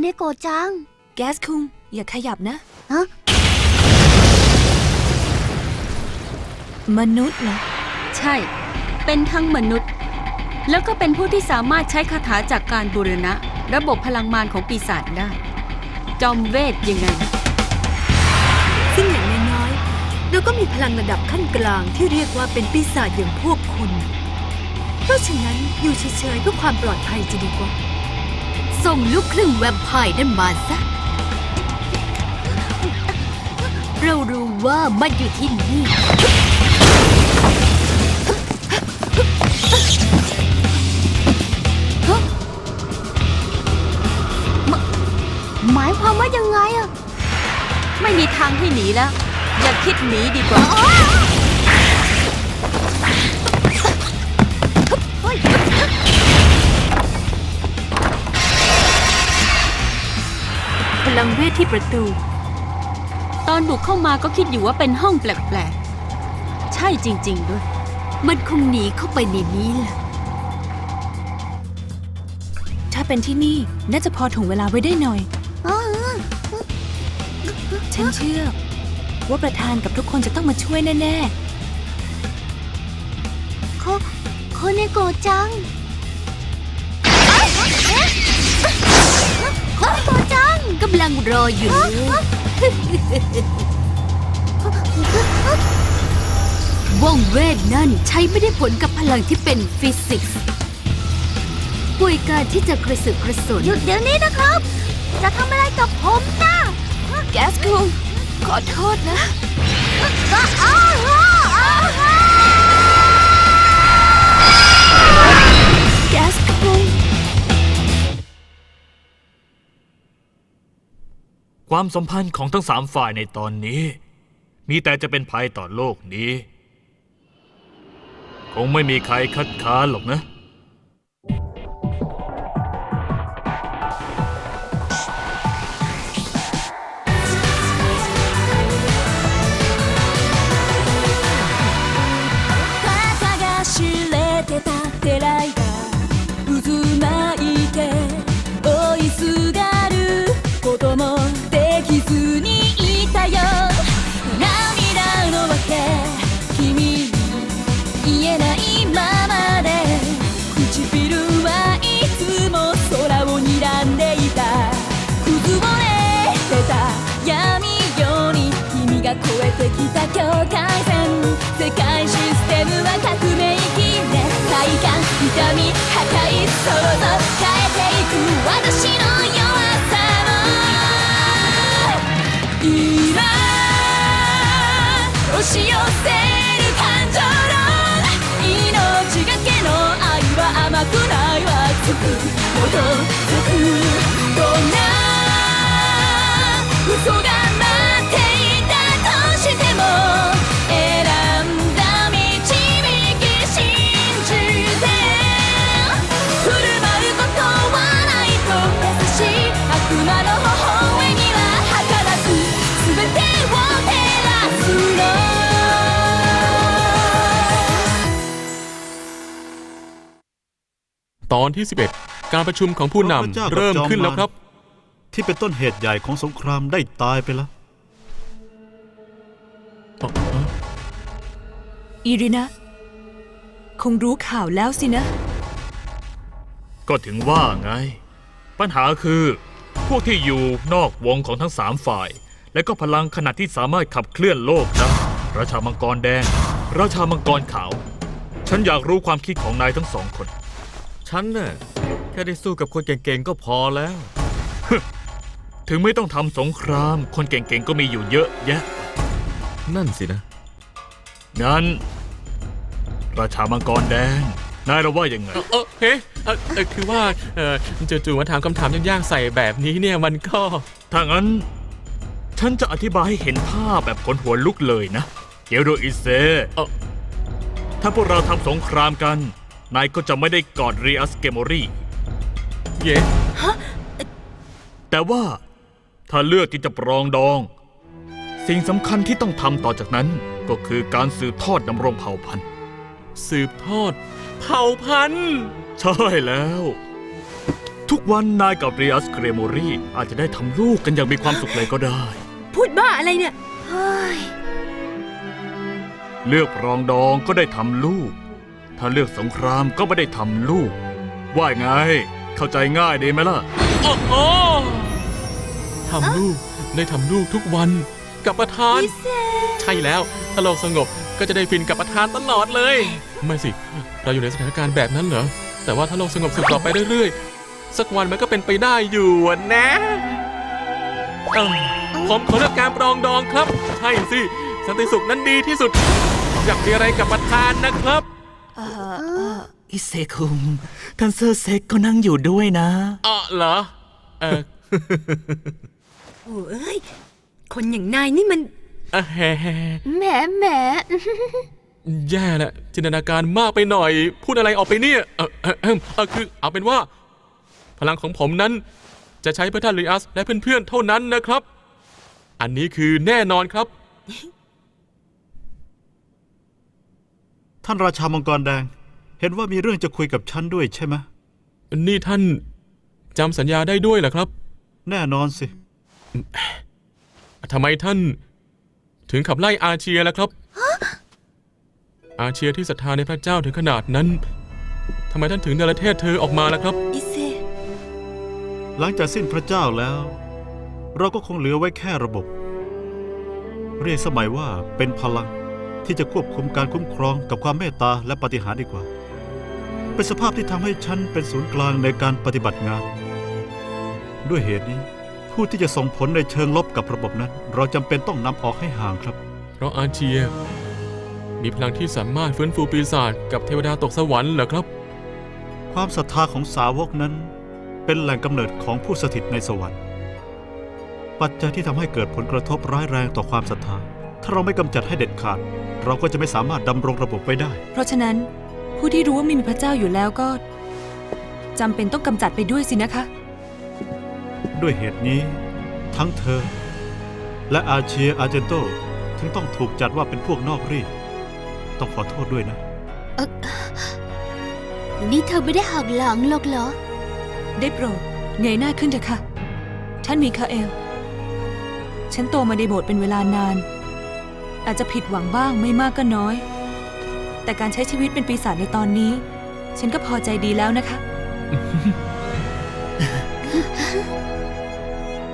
เนโกะจัง แก๊สคุงอย่าขยับนะฮะมนุษย์เหรอใช่ เป็นทั้งมนุษย์ แล้วก็เป็นผู้ที่สามารถใช้คาถาจากการบูรณะ ระบบพลังมารของปีศาจได้ จอมเวทยังไงนะซึ่งอย่างน้อยๆเราก็มีพลังระดับขั้นกลางที่เรียกว่าเป็นปีศาจอย่างพวกคุณ เพราะฉะนั้นอยู่เฉยๆเพื่อความปลอดภัยจะดีกว่า ส่งลูกครึ่งแวมไพร์นั่นมาซะ เรารู้ว่ามันอยู่ที่นี่ หมายความว่ายังไงอะไม่มีทางให้หนีแล้ว อย่าคิดหนีดีกว่าพ ลังเวทที่ประตู ตอนบุกเข้ามาก็คิดอยู่ว่าเป็นห้องแปลกๆ ใช่จริง ๆ ด้วย มันคงหนีเข้าไปในนี้แหละถ้าเป็นที่นี่น่าจะพอถ่วงเวลาไว้ได้หน่อย ฉันเชื่อ ว่าประธานกับทุกคนจะต้องมาช่วยแน่โคโคเนโกะจังำลังรออยู่เลยว่องเวทนั่นใช้ไม่ได้ผลกับพลังที่เป็นฟิสิกส์ป่วยการที่จะกระสือกระสนหยุดเดี๋ยวนี้นะครับ จะทำอะไรกับผมนะๆแก๊สคุงขอโทษนะอ้าวอ้าวอ้าวอ้าวแก๊สคุง ความสัมพันธ์ของทั้งสามฝ่ายในตอนนี้ มีแต่จะเป็นภัยต่อโลกนี้ คงไม่มีใครคัดค้านหรอกนะ つくもと อนที่ 11 การประชุมของผู้นพระเจ้าำกับเริ่มจอมขึ้นแล้วมารครับ ที่เป็นต้นเหตุใหญ่ของสงครามได้ตายไปแล้ว อีรินะ คงรู้ข่าวแล้วสินะ ก็ถึงว่าไง ปัญหาคือ พวกที่อยู่นอกวงของทั้งสามฝ่าย และก็พลังขนาดที่สามารถขับเคลื่อนโลกได้ราชามังกรแดง ราชามังกรขาว ฉันอยากรู้ความคิดของนายทั้งสองคน ฉันน่ะแค่ได้สู้กับคนเก่งๆก็พอแล้ว ถึงไม่ต้องทำสงคราม คนเก่งๆก็มีอยู่เยอะแยะ นั่นสินะ งั้น ราชามังกรแดง นายเราว่ายังไง เออเออเฮ้เออเออคือว่าเออจู่ๆมาถามคำถามยากๆใส่แบบนี้เนี่ยมันก็ ถ้างั้น ฉันจะอธิบายให้เห็นภาพแบบขนหัวลุกเลยนะ เกียวโดอิเซเอ่อ ถ้าพวกเราทำสงครามกัน นายก็จะไม่ได้กอดเรียสเกมอรีเย่แต่ว่าถ้าเลือกที่จะปรองดอง สิ่งสำคัญที่ต้องทำต่อจากนั้นก็คือการสืบทอดดำรงเผ่าพันธุ์ สืบทอด เผ่าพันธุ์ ใช่แล้ว ทุกวันนายกับเรียสเครโมรีอาจจะได้ทำลูกกันอย่างมีความสุขเลยก็ได้ พูดบ้าอะไรเนี่ยเฮ้ยเลือกปรองดองก็ได้ทำลูก ถ้าเลือกสงครามก็ไม่ได้ทำลูก ว่าไง เข้าใจง่ายดีไหมล่ะ โอ้โหทำลูกได้ทำลูกทุกวันกับประธานใช่แล้ว ถ้าโลกสงบก็จะได้ฟินกับประธานตลอดเลย ไม่สิ เราอยู่ในสถานการณ์แบบนั้นเหรอ แต่ว่าถ้าโลกสงบสืบต่อไปเรื่อยๆ สักวันมันก็เป็นไปได้อยู่อะนะเอิ่มผมขอเลือกการปรองดองครับ ใช่สิ สันติสุขนั้นดีที่สุด อยากมีอะไรกับประธานนะครับ อิเซคุงท่านเซอร์เซ็กก็นั่งอยู่ด้วยนะอ๋อเหรอ เออโอ้เอ้ย คนอย่างนายนี่มันอะแฮแฮแหมแหมแย่ละจินตนาการมากไปหน่อย พูดอะไรออกไปเนี่ย เออเออเออเออคือเอาเป็นว่า พลังของผมนั้น จะใช้เพื่อท่านลีอัสและเพื่อนๆเท่านั้นนะครับ อันนี้คือแน่นอนครับ ท่านราชามังกรแดง เห็นว่ามีเรื่องจะคุยกับฉันด้วยใช่ไหมนี่ท่านจำสัญญาได้ด้วยเหรอครับ แน่นอนสิทำไมท่าน ถึงขับไล่อาเชียล่ะครับ อาเชียที่ศรัทธาในพระเจ้าถึงขนาดนั้นทำไมท่านถึงเนรเทศเธอออกมาล่ะครับ อิเซ หลังจากสิ้นพระเจ้าแล้ว เราก็คงเหลือไว้แค่ระบบ เรียกสมัยว่าเป็นพลัง ที่จะควบคุมการคุ้มครองกับความเมตตาและปาฏิหาริย์ดีกว่า เป็นสภาพที่ทำให้ฉันเป็นศูนย์กลางในการปฏิบัติงาน ด้วยเหตุนี้ ผู้ที่จะส่งผลในเชิงลบกับระบบนั้น เราจำเป็นต้องนำออกให้ห่างครับ เพราะอาเชีย มีพลังที่สามารถฟื้นฟูปีศาจกับเทวดาตกสวรรค์เหรอครับ ความศรัทธาของสาวกนั้น เป็นแหล่งกำเนิดของผู้สถิตในสวรรค์ ปัจจัยที่ทำให้เกิดผลกระทบร้ายแรงต่อความศรัทธา ถ้าเราไม่กำจัดให้เด็ดขาด เราก็จะไม่สามารถดำรงระบบไว้ได้ เพราะฉะนั้นผู้ที่รู้ว่าไม่มีพระเจ้าอยู่แล้วก็จำเป็นต้องกำจัดไปด้วยสินะคะ ด้วยเหตุนี้ ทั้งเธอ และอาเชียอาร์เจนโตถึงต้องถูกจัดว่าเป็นพวกนอกรีดต้องขอโทษด้วยนะนี่เธอไม่ได้หักหลังหรอกเหรอ ได้โปรดเงยหน้าขึ้นเถอะค่ะ ท่านมีคาเอล ฉันโตมาในโบสถ์เป็นเวลานาน อาจจะผิดหวังบ้างไม่มากก็น้อย แต่การใช้ชีวิตเป็นปีศาจในตอนนี้ ฉันก็พอใจดีแล้วนะคะ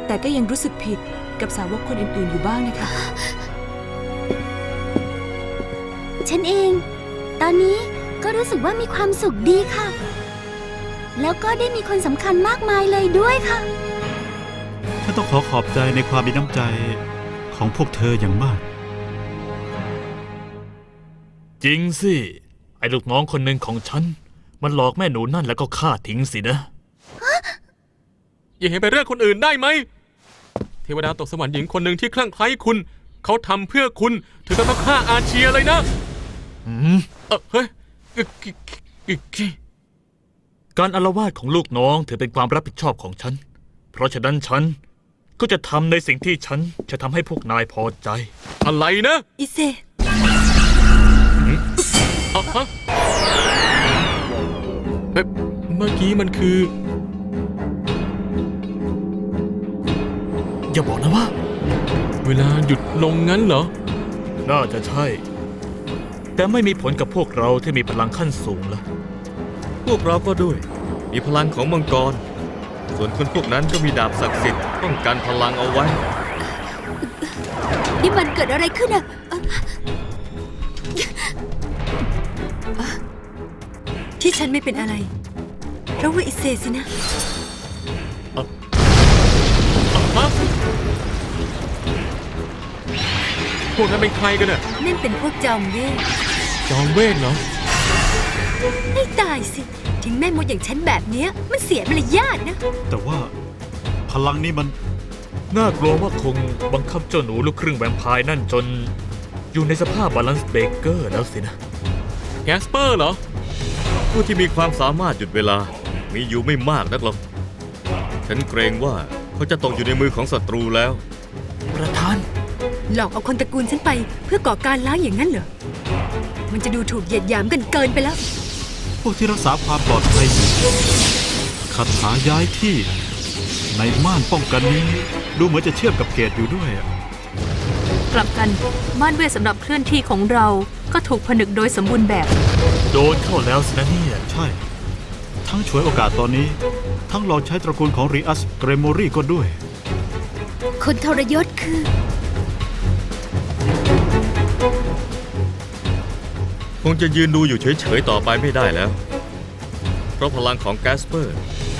แต่ก็ยังรู้สึกผิดกับสาวกคนอื่นๆอยู่บ้างนะคะ ฉันเอง ตอนนี้ก็รู้สึกว่ามีความสุขดีค่ะ แล้วก็ได้มีคนสำคัญมากมายเลยด้วยค่ะ ฉันต้องขอขอบใจในความมีน้ำใจของพวกเธออย่างมาก จริงสิ ไอ้ลูกน้องคนหนึ่งของฉัน มันหลอกแม่หนูนั่นแล้วก็ฆ่าทิ้งสินะ อย่าเห็นไปเรื่องคนอื่นได้ไหม เทวดาตกสวรรค์หญิงคนหนึ่งที่คลั่งไคล้คุณ เขาทำเพื่อคุณถึงกับต้องฆ่าอาเชียเลยนะอืม เออเฮ้ยอึกอึกอึกอึกการอาละวาดของลูกน้องถือเป็นความรับผิดชอบของฉัน เพราะฉะนั้นฉันก็จะทำในสิ่งที่ฉันจะทำให้พวกนายพอใจ อะไรนะ อิเซอ่ะฮะเอ๊ะเมื่อกี้มันคือ อย่าบอกนะว่า เวลาหยุดลงงั้นเหรอ น่าจะใช่ แต่ไม่มีผลกับพวกเราที่มีพลังขั้นสูงละพวกเราก็ด้วย มีพลังของมังกร ส่วนคนพวกนั้นก็มีดาบศักดิ์สิทธิ์ป้องกันพลังเอาไว้ นี่มันเกิดอะไรขึ้นอะ ที่ฉันไม่เป็นอะไรเพราะว่าอิเซสินะ ฮะพวกนั้นเป็นใครกันน่ะนั่นเป็นพวกจอมเวทจอมเวทเหรอ ให้ตายสิถึงแม่มดอย่างฉันแบบเนี้ย มันเสียมารยาทนะ แต่ว่าพลังนี้มัน น่ากลัวว่าคงบังคับเจ้าหนูลูกครึ่งแวมไพร์นั่นจน อยู่ในสภาพบาลานซ์เบเกอร์แล้วสินะ แกสเปอร์เหรอ ผู้ที่มีความสามารถหยุดเวลา มีอยู่ไม่มากนักหรอก ฉันเกรงว่าเขาจะตกอยู่ในมือของศัตรูแล้ว ประธาน หลอกเอาคนตระกูลฉันไปเพื่อก่อการร้ายอย่างนั้นเหรอ มันจะดูถูกเหยียดหยามกันเกินไปแล้ว พวกที่รักษาความปลอดภัยอยู่ขคาถาย้ายที่ ในม่านป้องกันนี้ ดูเหมือนจะเชื่อมกับเกตอยู่ด้วยอะกลับกันม่านเวทสำหรับเคลื่อนที่ของเราก็ถูกผนึกโดยสมบูรณ์แบบ โดนเข้าแล้วสินะเนี่ยใช่ ทั้งฉวยโอกาสตอนนี้ ทั้งลองใช้ตระกูลของรีอัสเกรโมรีก็ด้วย คนทรยศคือ คงจะยืนดูอยู่เฉยๆต่อไปไม่ได้แล้ว เพราะพลังของแกสเปอร์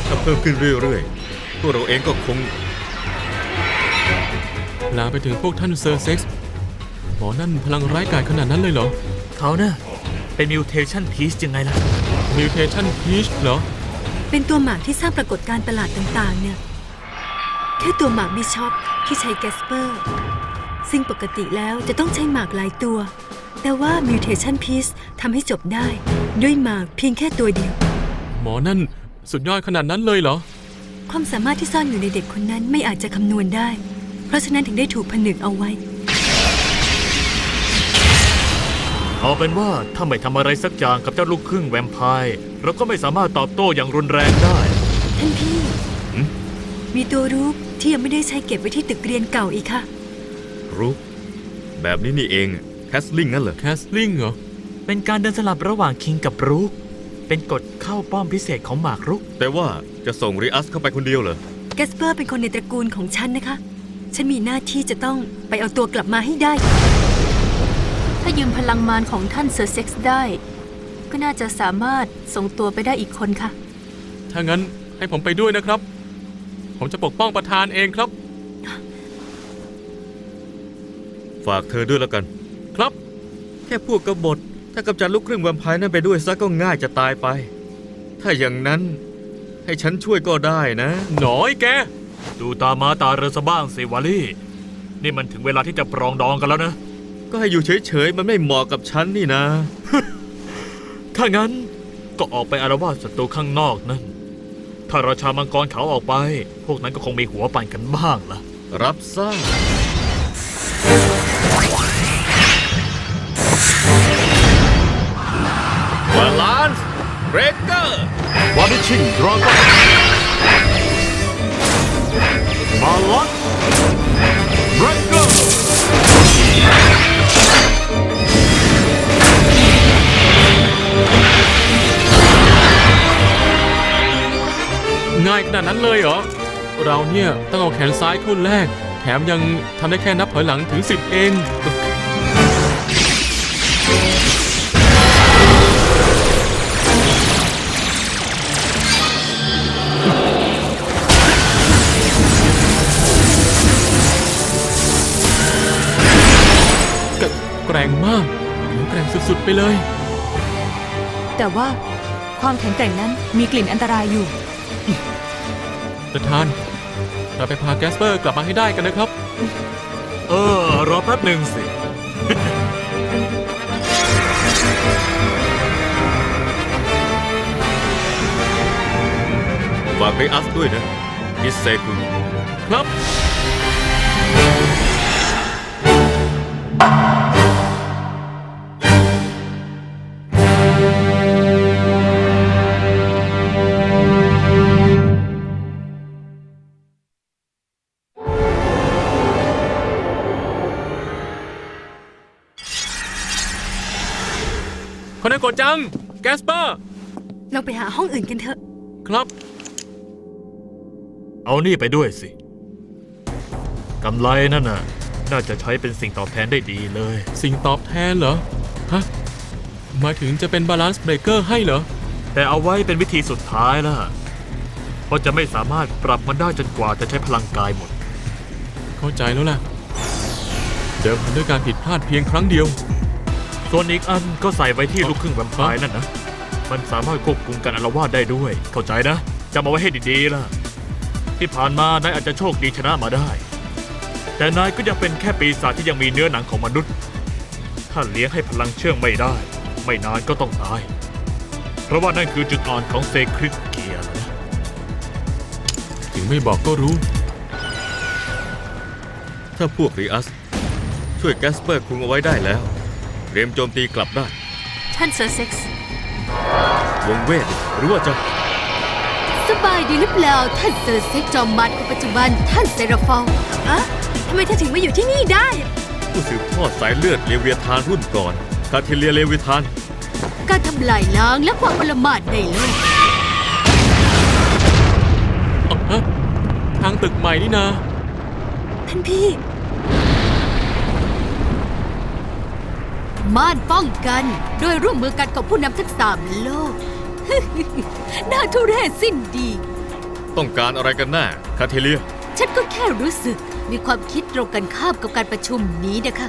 ถ้าเพิ่มขึ้นเรื่อยๆพวกเราเองก็คง ลามไปถึงพวกท่านเซอร์เซ็กซ์หมอนั่นพลังร้ายกาจขนาดนั้นเลยเหรอ เขาน่ะ เป็นมิวเทชันพีชยังไงล่ะ มิวเทชันพีชเหรอ เป็นตัวหมากที่สร้างปรากฏการณ์ประหลาดต่างๆ เนี่ย แค่ตัวหมากบิชอปที่ใช้แกสเปอร์ ซึ่งปกติแล้วจะต้องใช้หมากหลายตัว แต่ว่า Mutation Piece ทำให้จบได้ ด้วยหมากเพียงแค่ตัวเดียว หมอนั่นสุดยอดขนาดนั้นเลยเหรอ ความสามารถที่ซ่อนอยู่ในเด็กคนนั้นไม่อาจจะคำนวณได้ เพราะฉะนั้นถึงได้ถูกผนึกเอาไว้ เอาเป็นว่าถ้าไม่ทำอะไรสักอย่างกับเจ้าลูกครึ่งแวมไพร์เราก็ไม่สามารถตอบโต้อย่างรุนแรงได้ ท่านพี่ หืม มีตัวรูปที่ยังไม่ได้ใช้เก็บไว้ที่ตึกเรียนเก่าอีกค่ะ รู้ แบบนี้นี่เองแคสลิงงั้นเหรอ แคสลิงเหรอ เป็นการเดินสลับระหว่างคิงกับรูคเป็นกฎเข้าป้อมพิเศษของหมากรุก แต่ว่าจะส่งริอัสเข้าไปคนเดียวเหรอ แกสเปอร์เป็นคนในตระกูลของฉันนะคะ ฉันมีหน้าที่จะต้องไปเอาตัวกลับมาให้ได้ ถ้ายืมพลังมารของท่านเซอร์เซ็กซ์ได้ ก็น่าจะสามารถส่งตัวไปได้อีกคนค่ะ ถ้างั้นให้ผมไปด้วยนะครับ ผมจะปกป้องประธานเองครับ ฝากเธอด้วยแล้วกัน ครับ แค่พวกกบฏ ถ้ากำจัดลูกครึ่งแวมไพร์นั่นไปด้วยซะก็ง่ายจะตายไป ถ้าอย่างนั้น ให้ฉันช่วยก็ได้นะ หนอยแก ดูตามาตาเรือซะบ้างสิวาลี่ นี่มันถึงเวลาที่จะปรองดองกันแล้วนะ ก็ให้อยู่เฉยๆ มันไม่เหมาะกับฉันนี่นะ ถ้างั้นก็ออกไปอารวาสศัตรูข้างนอกนั่น ถ้าราชามังกรเขาออกไป พวกนั้นก็คงมีหัวปั่นกันบ้างล่ะ รับทราบบาลานซ์เบรกเกอร์วานิชิงดราก้อน ขนาดนั้นเลยเหรอ เราเนี่ยต้องเอาแขนซ้ายเข้าแรก แถมยังทำได้แค่นับถอยหลังถึงสิบเองแกร่งมากแข็งแกร่งสุดๆไปเลย แต่ว่าความแข็งแกร่งนั้นมีกลิ่นอันตรายอยู่ ประธาน เราไปพาแกสเปอร์กลับมาให้ได้กันนะครับ เออ รอแป๊บหนึ่งสิ ฝากเบรกอัสด้วยนะมิสเซคุณครับ จัง แกสเปอร์ เราไปหาห้องอื่นกันเถอะ ครับ เอานี่ไปด้วยสิ กำไรนั่นน่ะ น่าจะใช้เป็นสิ่งตอบแทนได้ดีเลย สิ่งตอบแทนเหรอ ฮะ หมายถึงจะเป็นบาลานซ์เบรกเกอร์ให้เหรอ แต่เอาไว้เป็นวิธีสุดท้ายล่ะ เพราะจะไม่สามารถปรับมันได้จนกว่าจะใช้พลังกายหมด เข้าใจแล้วล่ะ เดิมพันด้วยการผิดพลาดเพียงครั้งเดียว ส่วนอีกอันก็ใส่ไว้ที่ลูกครึ่งแวมไพร์นั่นนะ มันสามารถควบคุมการอาละวาดได้ด้วย เข้าใจนะจำเอาไว้ให้ดีๆล่ะ ที่ผ่านมานายอาจจะโชคดีชนะมาได้ แต่นายก็ยังเป็นแค่ปีศาจที่ยังมีเนื้อหนังของมนุษย์ ถ้าเลี้ยงให้พลังเชื่องไม่ได้ ไม่นานก็ต้องตาย เพราะว่านั่นคือจุดอ่อนของเซคริสเกียร์นะถึงไม่บอกก็รู้ ถ้าพวกริอัส ช่วยแกสเปอร์คุงเอาไว้ได้แล้ว เตรียมโจมตีกลับได้ ท่านเซอร์เซ็กซ์วงเวทหรือว่าจะเสบายดีหรือเปล่าท่านเซอร์เซ็กจอมมันคนปัจจุบันท่านเซราฟองอะทำไมเธอถึงมาอยู่ที่นี่ได้ ผู้สืบทอดสายเลือดเลเวียทานรุ่นก่อนคาเทเลียเลเวียทานการทำลายล้างและความประมาทในโลกเอ้าฮะทางตึกใหม่นี่นาท่านพี่ ม่านป้องกัน โดยร่วมมือกันของผู้นำทั้งสามโลก น่าทุเรศสิ้นดี ต้องการอะไรกันแน่คาเทเลีย ฉันก็แค่รู้สึกมีความคิดตรงกันข้ามกับการประชุมนี้นะคะ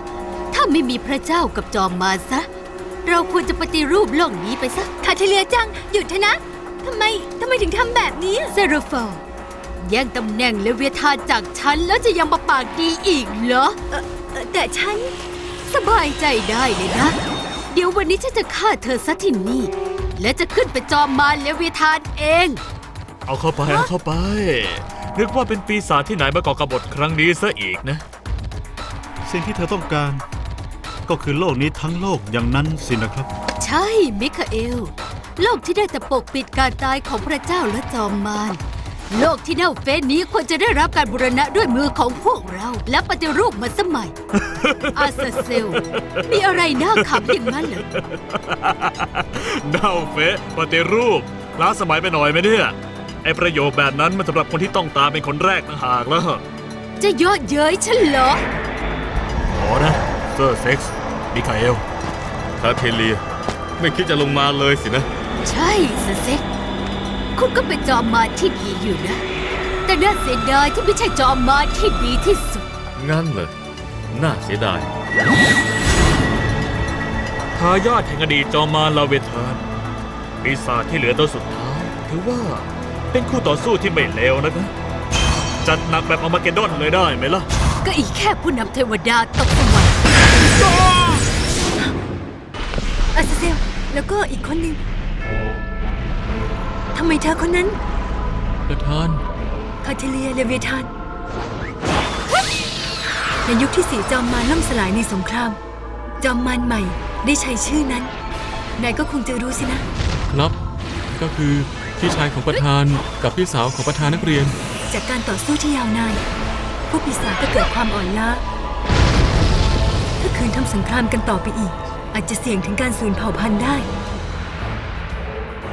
ถ้าไม่มีพระเจ้ากับจอมมารซะ เราควรจะปฏิรูปโลกนี้ไปซะคาเทเลียจัง หยุดเถอะนะทำไมทำไมถึงทำแบบนี้เซราฟอลแย่งตำแหน่งเลเวียทานจากฉันแล้วจะยังมาปากดีอีกเหรอแต่ฉัน สบายใจได้เลยนะ เดี๋ยววันนี้ฉันจะฆ่าเธอซะที่นี่ และจะขึ้นไปจอมมารเลเวียทานเอง เอาเข้าไปเอาเข้าไป นึกว่าเป็นปีศาจที่ไหนมาก่อกบฏครั้งนี้ซะอีกนะ สิ่งที่เธอต้องการ ก็คือโลกนี้ทั้งโลกอย่างนั้นสินะครับ ใช่ มิคาเอล โลกที่ได้แต่ปกปิดการตายของพระเจ้าและจอมมาร โลกที่เน่าเฟะนี้ควรจะได้รับการบูรณะด้วยมือของพวกเรา และปฏิรูปมาสมัย อาซาเซล มีอะไรน่าขำอย่างนั้นเหรอ เน่าเฟะปฏิรูปล้าสมัยไปหน่อยไหมเนี่ย ไอประโยคแบบนั้นมันสำหรับคนที่ต้องตามเป็นคนแรกต่างหากแล้วจะเยอะเย้ยฉันเหรอขอนะเซอร์เซ็กซ์มิคาเอลคาเทเลีย ไม่คิดจะลงมาเลยสินะ ใช่สเซ็ก คุณก็เป็นจอมมารที่ดีอยู่นะ แต่น่าเสียดายที่ไม่ใช่จอมมารที่ดีที่สุด งั้นเหรอน่าเสียดาย ทายาทแห่งอดีตจอมมารลาเวทานปีศาจที่เหลือตัวสุดท้าย ถือว่าเป็นคู่ต่อสู้ที่ไม่เลวนะครับ จัดหนักแบบอมาเกดดอนเลยได้ไหมล่ะ ก็อีกแค่ผู้นำเทวดาตกสวรรค์อาซาเซลแล้วก็อีกคนหนึ่ง ทำไมเธอคนนั้น ประธาน คาเทเลียเลเวียทาน ในยุคที่สีจอมมารล่มสลายในสงคราม จอมมารใหม่ได้ใช้ชื่อนั้น นายก็คงจะรู้สินะ ครับก็คือพี่ชายของประธานกับพี่สาวของประธานนักเรียน จากการต่อสู้ที่ยาวนานพวกปีศาจก็เกิดความอ่อนล้า ถ้าคืนทำสงครามกันต่อไปอีก อาจจะเสี่ยงถึงการสูญเผ่าพันธุ์ได้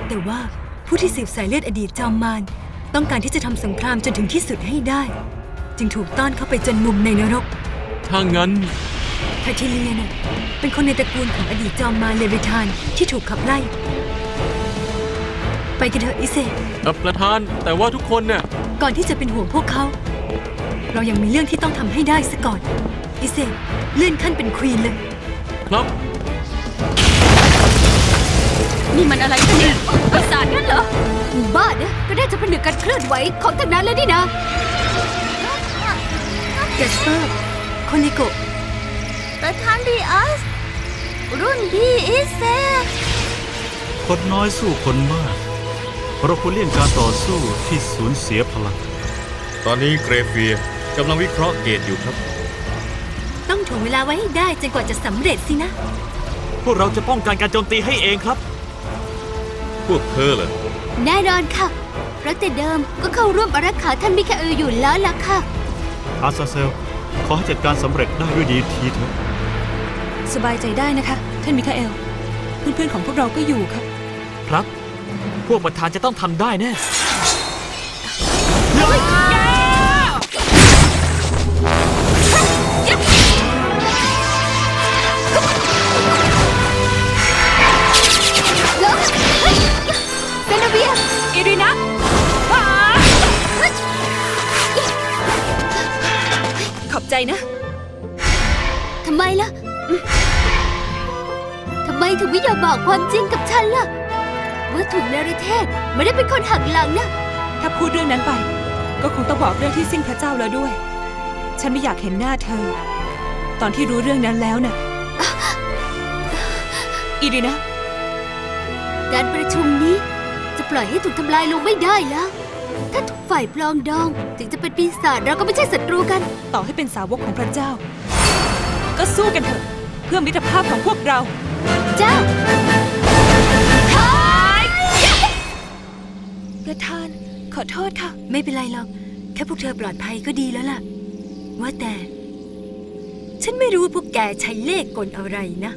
แต่ว่า ผู้ที่สืบสายเลือดอดีตจอมมารต้องการที่จะทำสงครามจนถึงที่สุดให้ได้ จึงถูกต้อนเข้าไปจนมุมในนรกถ้างั้นคาทิเลียน่ะเป็นคนในตระกูลของอดีตจอมมารเลวิทานที่ถูกขับไล่ ไปกันเถอะอิเซเอ่อประธานแต่ว่าทุกคนเนี่ยก่อนที่จะเป็นห่วงพวกเขา เรายังมีเรื่องที่ต้องทำให้ได้ซะก่อนอิเซเลื่อนขั้นเป็นควีนเลย ครับ นี่มันอะไรกันเนี่ยปีศาจนั่นเหรอ บ้านะก็ได้จะผนึกการเคลื่อนไหวของทางนั้นแล้วนี่นะเจสเปอร์โคนิโกะประธานดีอัส รุ่นพี่อิเซคนน้อยสู้คนมาก เราควรเลี่ยงการต่อสู้ที่สูญเสียพลัง ตอนนี้เกรเฟียกำลังวิเคราะห์เกตอยู่ครับ ต้องถ่วงเวลาไว้ให้ได้จนกว่าจะสำเร็จสินะ พวกเราจะป้องกันการโจมตีให้เองครับ พวกเธอเหรอแน่นอนค่ะ เพราะแต่เดิมก็เข้าร่วมอารักขาท่านมิคาเอลอยู่แล้วล่ะค่ะ อาซาเซล ขอให้จัดการสำเร็จได้ด้วยดีทีเถอะ สบายใจได้นะคะ ท่านมิคาเอล เพื่อนๆของพวกเราก็อยู่ค่ะ ครับ พวกประธานจะต้องทำได้แน่เซ นะ ทำไมล่ะอืมทำไมถึงไม่ยอมบอกความจริงกับฉันล่ะ ว่าถูกเนรเทศไม่ได้เป็นคนหักหลังนะ ถ้าพูดเรื่องนั้นไป ก็คงต้องบอกเรื่องที่สิ้นพระเจ้าแล้วด้วย ฉันไม่อยากเห็นหน้าเธอ ตอนที่รู้เรื่องนั้นแล้วน่ะอิรินะ การประชุมนี้จะปล่อยให้ถูกทำลายลงไม่ได้แล้ว ถ้าทุกฝ่ายปลองดอง ถึงจะเป็นปีศาจเราก็ไม่ใช่ศัตรูกัน ต่อให้เป็นสาวกของพระเจ้า ก็สู้กันเถอะ เพื่อมิตรภาพของพวกเรา เจ้าประธานโทษค่ะ ไม่เป็นไรหรอกแค่พวกเธอปลอดภัยก็ดีแล้วล่ะ ว่าแต่ ฉันไม่รู้ว่าพวกแกใช้เลขกลอะไรนะ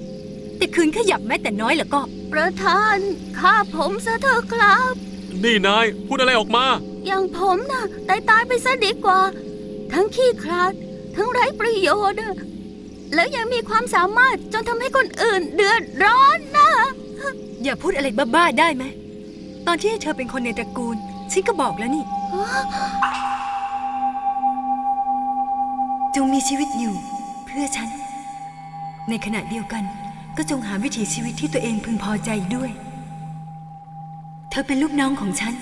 แต่คืนขยับแม้แต่น้อยแล้วก็ ประธานฆ่าผมซะเถอะครับ นี่นายพูดอะไรออกมา อย่างผมน่ะ ตายตายไปซะดีกว่า ทั้งขี้คลาด ทั้งไร้ประโยชน์แล้วยังมีความสามารถจนทำให้คนอื่นเดือดร้อนนะ อย่าพูดอะไรบ้าๆได้ไหม ตอนที่เธอเป็นคนในตระกูล ฉันก็บอกแล้วนี่ จงมีชีวิตอยู่ เพื่อฉัน ในขณะเดียวกัน ก็จงหาวิถีชีวิตที่ตัวเองพึงพอใจด้วย เธอเป็นลูกน้องของฉัน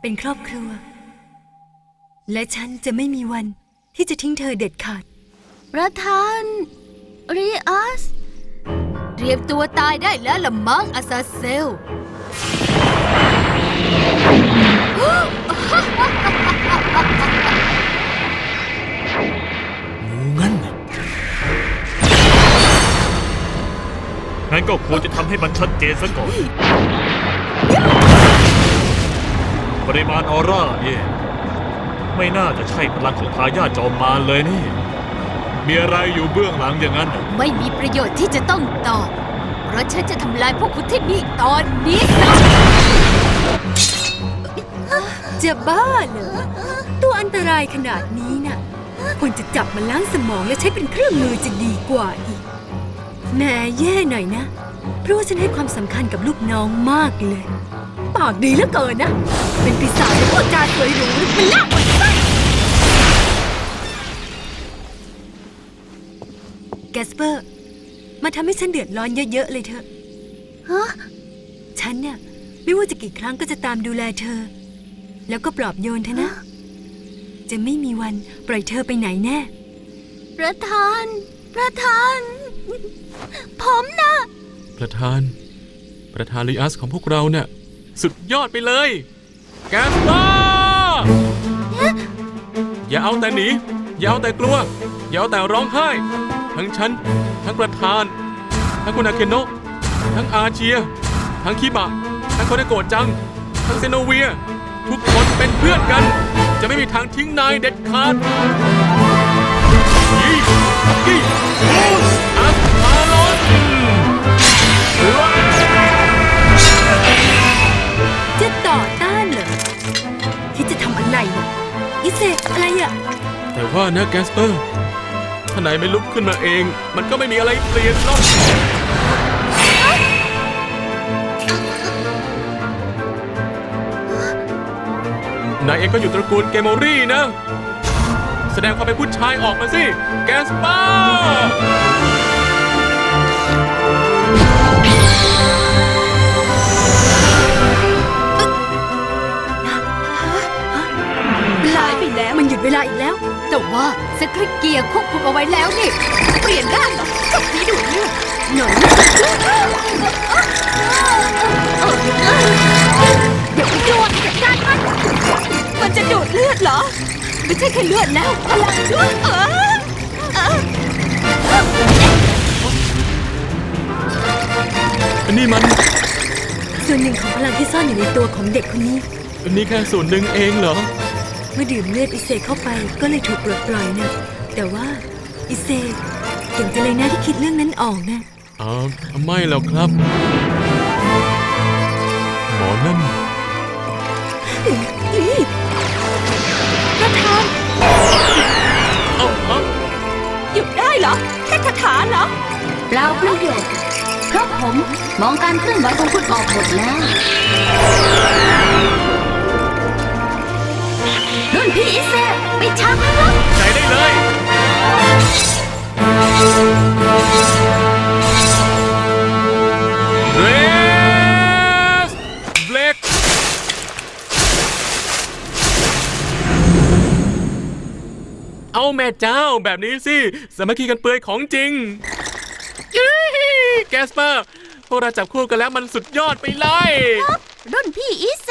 เป็นครอบครัว และฉันจะไม่มีวันที่จะทิ้งเธอเด็ดขาด ประธานรีอัสเตรียมตัวตายได้แล้วละมั้งอาซาเซลงั้นงั้นก็ควรจะทำให้มันชัดเจนซะก่อนป ริมาณออร่าเนี่ยไม่น่าจะใช่พลังของทายาทจอมมารเลยนี่ มีอะไรอยู่เบื้องหลังอย่างนั้นน่ะไม่มีประโยชน์ที่จะต้องตอบ เพราะฉันจะทำลายพวกคุณที่นี่ตอนนี้นะจะบ้าเหรอ ตัวอันตรายขนาดนี้น่ะ ควรจะจับมาล้างสมองและใช้เป็นเครื่องมือจะดีกว่าอีกแหม่แย่หน่อยนะ เพราะว่าฉันให้ความสำคัญกับลูกน้องมากเลยปากดีเหลือเกินนะ เป็นปีศาจแล้วก็จาสวยหรูมันลากมันไส้แกสเปอร์ มาทำให้ฉันเดือดร้อนเยอะๆเลยเถอะ ฮะ ฉันเนี่ยไม่ว่าจะกี่ครั้งก็จะตามดูแลเธอ แล้วก็ปลอบโยนเธอนะ จะไม่มีวันปล่อยเธอไปไหนแน่ ประธาน ประธาน ผมนะ ประธาน ประธานลีอัสของพวกเราเนี่ย สุดยอดไปเลย แกสปาร์อย่าเอาแต่หนี อย่าเอาแต่กลัว อย่าเอาแต่ร้องไห้ ทั้งฉัน ทั้งประธาน ทั้งคุณอาเคนโนะทั้งอาเจีย ทั้งคิบะ ทั้งโคเนโกะจัง ทั้งเซโนเวีย ทุกคนเป็นเพื่อนกัน จะไม่มีทางทิ้งนายเด็ดขาดยี่ยี่มูสอั นะแกสเปอร์ ถ้านายไม่ลุกขึ้นมาเอง มันก็ไม่มีอะไรเปลี่ยนหรอกนายเองก็อยู่ตระกูลเกมโมรี่นะ แสดงความเป็นผู้ชายออกมาสิ แกสเปอร์หายไปแล้ว มันหยุดเวลาอีกแล้ว แต่ว่าสคริปเกียร์ควบคุมเอาไว้แล้วนี่ เปลี่ยนได้เหรอกับผีดูดเลือดหน่อยเดี๋ยวไปดูจัดการมันมันจะดูดเลือดเหรอ ไม่ใช่แค่เลือดแล้วพลังด้วยเออนี่มัน ส่วนหนึ่งของพลังที่ซ่อนอยู่ในตัวของเด็กคนนี้ อันนี้แค่ส่วนหนึ่งเองเหรอเมื่อดื่มเลือดอิเซเข้าไปก็เลยถูกปลดปล่อยนะแต่ว่าอิเซเก่งจังเลยนะที่คิดเรื่องนั้นออกนะอ๋อไม่หรอกครับ หมอนั่นประธานเอาเอาหยุดได้เหรอ แค่คาถาเหรอเปล่าประโยชน์เพราะผมมองการเคลื่อนไหวของคุณออกหมดแล้ว รุ่นพี่อิเซไปชักแล้วใจได้เลย เรสเบลกเอาแม่เจ้าแบบนี้สิ สามัคคีกันเปื่อยของจริงแกสเปอร์ พวกเราจับคู่กันแล้วมันสุดยอดไปเลย รุ่นพี่อิเซ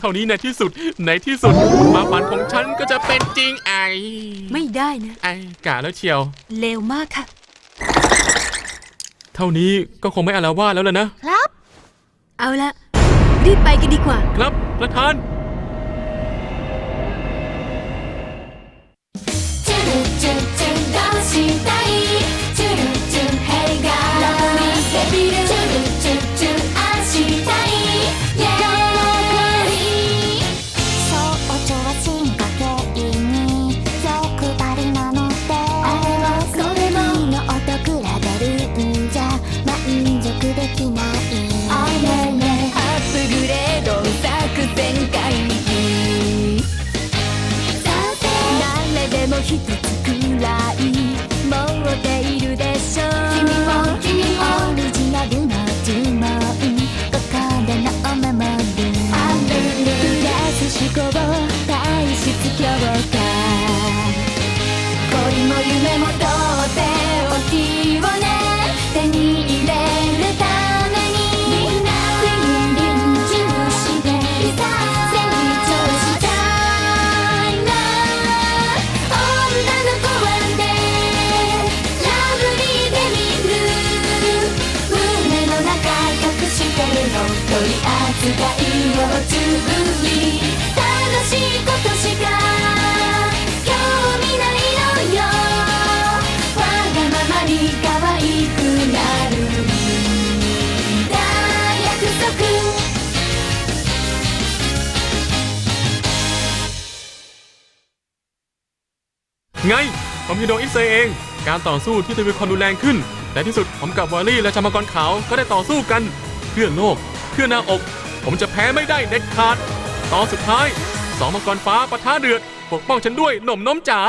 เท่านี้ในที่สุดในที่สุดความฝันของฉันก็จะเป็นจริงไอ้ไม่ได้นะ ไอ้กาแล้วเชียวเร็วมากค่ะ เท่านี้ก็คงไม่อาละวาแล้วล่ะนะ ครับ เอาละรีบไปกันดีกว่า ครับประธาน「チェルチェルチェルどうしたら」 ผมฮิโดอิเซเอง การต่อสู้ที่ทวีความรุนแรงขึ้น และที่สุดผมกับวอลลี่และชามังกรขาวก็ได้ต่อสู้กัน เพื่อโลก เพื่อหน้าอก ผมจะแพ้ไม่ได้เด็ดขาด ตอนสุดท้ายสองมังกรฟ้าปะทะเดือด ปกป้องฉันด้วยหน่มน้มจ๋า